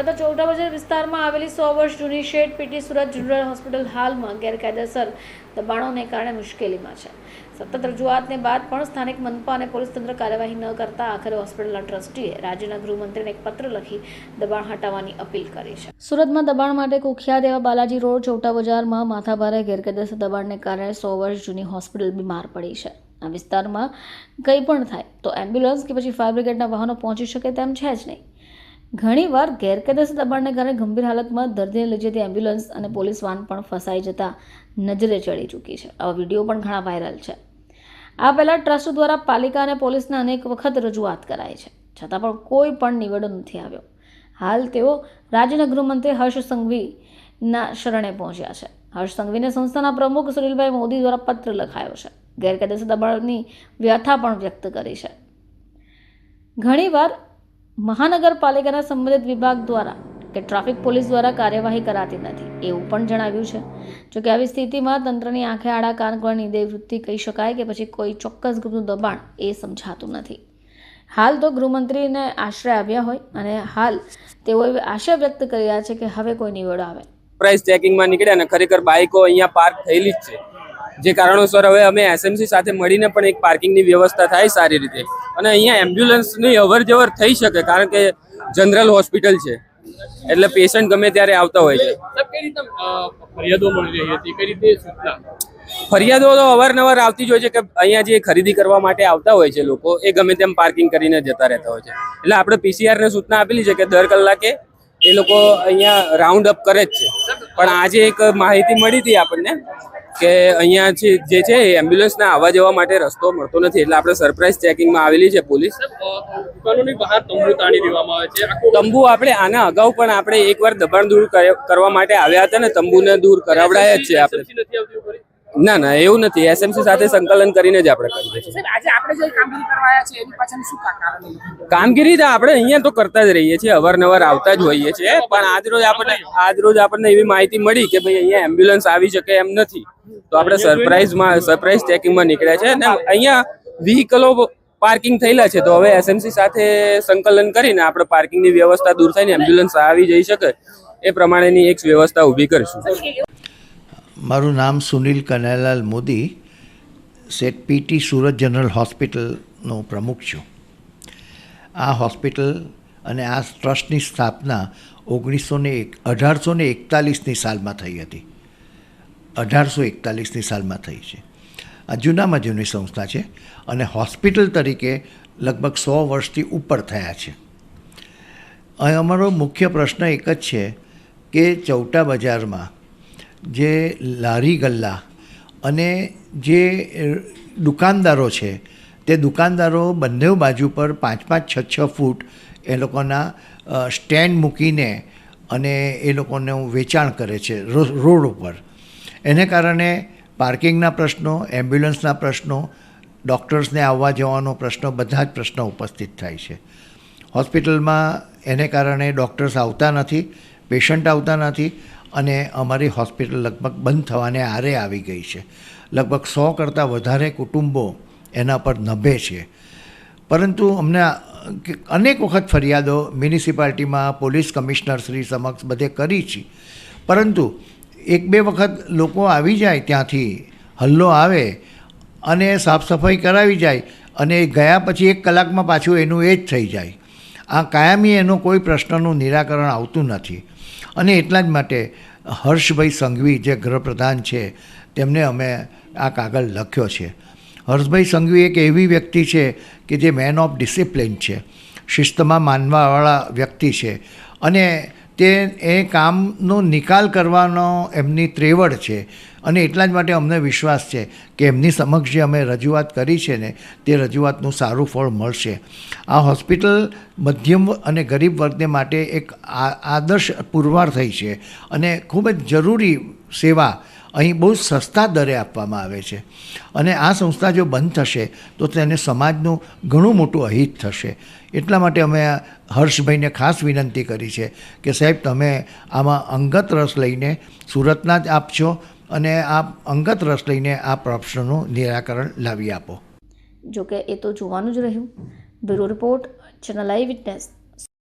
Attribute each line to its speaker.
Speaker 1: ચોટા બજાર વિસ્તારમાં આવેલી સો વર્ષ જૂની shade PT Surat general hospital હાલમાં ગેરકાયદેસર દબાણોને કારણે મુશ્કેલીમાં છે. સતત રજૂઆતને બાદ પણ સ્થાનિક મનપા અને પોલીસ તંત્ર કાર્યવાહી ન કરતા આખરે હોસ્પિટલના ટ્રસ્ટીએ રાજ્યના ગૃહમંત્રીને એક પત્ર લખી દબાણ હટાવવાની અપીલ કરી છે. સુરતમાં દબાણ માટે કુખ્યાત એવા બાલાજી રોડ, ચોટા બજારમાં માથાભારે ગેરકાયદેસર દબાણને કારણે સો વર્ષ જૂની હોસ્પિટલ બીમાર પડી છે. આ વિસ્તારમાં કંઈ પણ થાય તો એમ્બ્યુલન્સ કે પછી ફાયર બ્રિગેડના વાહનો પહોંચી શકે તેમ છે જ નહીં. ઘણીવાર ગેરકાયદેસર દબાણને કારણે ગંભીર હાલતમાં દર્દીને લઈ જતી એમ્બ્યુલન્સ અને પોલીસ વાન પણ ફસાઈ જતા નજરે ચડી ચૂકી છે. આવા વીડિયો પણ ઘણા વાયરલ છે. આ પહેલાં ટ્રસ્ટ દ્વારા પાલિકા અને પોલીસને અનેક વખત રજૂઆત કરાઈ છે. છતાં પણ કોઈ પણ નિવેડો નથી આવ્યો. હાલ તેઓ રાજ્યના ગૃહમંત્રી હર્ષ સંઘવીના શરણે પહોંચ્યા છે. હર્ષ સંઘવીને સંસ્થાના પ્રમુખ સુનિલભાઈ મોદી દ્વારા પત્ર લખાયો છે. ગેરકાયદેસર દબાણની વ્યથા પણ વ્યક્ત કરી છે. ઘણીવાર મહાનગરપાલિકાના સંબંધિત વિભાગ દ્વારા કે ટ્રાફિક પોલીસ દ્વારા કાર્યવાહી કરાતી નથી, એવું પણ જણાવ્યું છે. જોકે આવી સ્થિતિમાં તંત્રની આંખે આડા કાન ગણની દેવવૃત્તિ કહી શકાય કે પછી કોઈ ચોક્કસ ગ્રુપનું દબાણ એ સમજાતું નથી. હાલ તો ગૃહમંત્રીને આશ્રય આવ્યા હોય અને હાલ તેઓ એવી આશા વ્યક્ત કરી રહ્યા છે કે હવે કોઈ નિવેડો આવે.
Speaker 2: પ્રાઇસ ચેકિંગમાં નીકળ્યા અને ખરેખર બાઇકો અહીંયા પાર્ક થયેલી જ છે. જે કારણોસર હવે અમે એસએમસી સાથે મળીને પણ એક પાર્કિંગની વ્યવસ્થા થાય સારી રીતે. અને અહીંયા એમ્બ્યુલન્સની અવર જવર થઈ શકે કારણ કે જનરલ હોસ્પિટલ છે. એટલે પેશન્ટ ગમે ત્યારે આવતા હોય છે.
Speaker 3: ફરિયાદો મળી રહી હતી? કઈ રીતે
Speaker 2: ફરિયાદો તો અવારનવાર આવતી જ હોય છે કે અહીંયા જે ખરીદી કરવા માટે આવતા હોય છે લોકો એ ગમે તેમ પાર્કિંગ કરીને જતા રહેતા હોય છે. એટલે આપણે પીસીઆર ને સૂચના આપેલી છે કે દર કલાકે એ લોકો અહીંયા રાઉન્ડ અપ કરે જ છે. પણ આજે એક માહિતી મળી હતી આપણને કે અહીંયા જે છે એ એમ્બ્યુલન્સના આવવા જવા માટે રસ્તો મળતો નથી. એટલે આપણે સરપ્રાઇઝ ચેકિંગમાં આવેલી છે પોલીસ.
Speaker 3: દુકાનોની બહાર તંબુ તાણી દેવામાં આવે છે.
Speaker 2: તંબુ આપણે આના અગાઉ પણ આપણે એકવાર દબાણ દૂર કરે- કરવા માટે આવ્યા હતા ને તંબુને દૂર કરાવડાયા જ છે આપણે. ના ના એવું નથી. એસએમસી સાથે સંકલન કરીને જ આપણે કરીએ છીએ.
Speaker 4: આજે આપણે જે કામગીરી કરવા છે એની પાછળનું શું કારણ
Speaker 2: કામગીરી તો આપણે અહીંયા તો કરતા જ રહીએ છીએ અવારનવાર આવતા જ હોઈએ છીએ પણ આજરોજ આપણને આજરોજ આપણને એવી માહિતી મળી કે ભાઈ અહીંયા એમ્બ્યુલન્સ આવી શકે એમ નથી. તો આપણે સરપ્રાઇઝમાં સરપ્રાઇઝ ચેકિંગમાં નીકળ્યા છે અને અહીંયા વ્હીકલો પાર્કિંગ થયેલા છે. તો હવે એસએમસી સાથે સંકલન કરીને આપણે પાર્કિંગની વ્યવસ્થા દૂર થઈને એમ્બ્યુલન્સ આવી જઈ શકે એ પ્રમાણેની એક વ્યવસ્થા ઊભી કરીશું.
Speaker 5: મારું નામ Sunil Kanaiyalal Modi, set PT Surat general હોસ્પિટલનો પ્રમુખ છું. આ હોસ્પિટલ અને આ ટ્રસ્ટની સ્થાપના ઓગણીસો ને એક અઢારસો ને એકતાલીસની સાલમાં થઈ હતી. અઢારસો એકતાલીસની સાલમાં થઈ છે. આ જૂનામાં જૂની સંસ્થા છે અને હોસ્પિટલ તરીકે લગભગ સો વર્ષથી ઉપર થયા છે. અહીં અમારો મુખ્ય પ્રશ્ન એક જ છે કે ચૌટા બજારમાં જે લારી ગલ્લા અને જે દુકાનદારો છે, તે દુકાનદારો બંને બાજુ પર પાંચ પાંચ, છ છ ફૂટ એ લોકોના સ્ટેન્ડ મૂકીને અને એ લોકોનું વેચાણ કરે છે રોડ ઉપર. એને કારણે પાર્કિંગના પ્રશ્નો, એમ્બ્યુલન્સના પ્રશ્નો, ડૉક્ટર્સને આવવા જવાનો પ્રશ્નો, બધા જ પ્રશ્નો ઉપસ્થિત થાય છે. હોસ્પિટલમાં એને કારણે ડૉક્ટર્સ આવતા નથી, પેશન્ટ આવતા નથી અને અમારી હોસ્પિટલ લગભગ બંધ થવાને આરે આવી ગઈ છે. લગભગ સો કરતાં વધારે કુટુંબો એના પર નભે છે. પરંતુ અમને અનેક વખત ફરિયાદો મ્યુનિસિપાલિટીમાં પોલીસ કમિશનર શ્રી સમક્ષ બધે કરી છે. પરંતુ એક બે વખત લોકો આવી જાય ત્યાંથી, હલ્લો આવે અને સાફ સફાઈ કરાવી જાય અને ગયા પછી એક કલાકમાં પાછું એનું એ જ થઈ જાય. આ કાયમી એનો કોઈ પ્રશ્નનું નિરાકરણ આવતું નથી. અને એટલા જ માટે હર્ષભાઈ સંઘવી જે ગૃહપ્રધાન છે, તેમને અમે આ કાગળ લખ્યો છે. હર્ષભાઈ સંઘવી એક એવી વ્યક્તિ છે કે જે મેન ઓફ ડિસિપ્લિન છે, શિસ્તમાં માનવાવાળા વ્યક્તિ છે અને તે એ કામનો નિકાલ કરવાનો એમની ત્રેવડ છે. અને એટલા જ માટે અમને વિશ્વાસ છે કે એમની સમક્ષ જે અમે રજૂઆત કરી છે ને, તે રજૂઆતનું સારું ફળ મળશે. આ હોસ્પિટલ મધ્યમ અને ગરીબ વર્ગને માટે એક આદર્શ પુરવાર થઈ છે અને ખૂબ જ જરૂરી સેવા અહીં બહુ સસ્તા દરે આપવામાં આવે છે. અને આ સંસ્થા જો બંધ થશે, તો તેને સમાજનું ઘણું મોટું અહિત થશે. એટલા માટે અમે હર્ષભાઈને ખાસ વિનંતી કરી છે કે સાહેબ, તમે આમાં અંગત રસ લઈને સુરતના જ આપશો અને આ અંગત રસ લઈને આ પ્રશ્નનું નિરાકરણ લાવી આપો.
Speaker 1: જોકે એ તો જોવાનું જ રહ્યું. Bureau report, channel eye witness.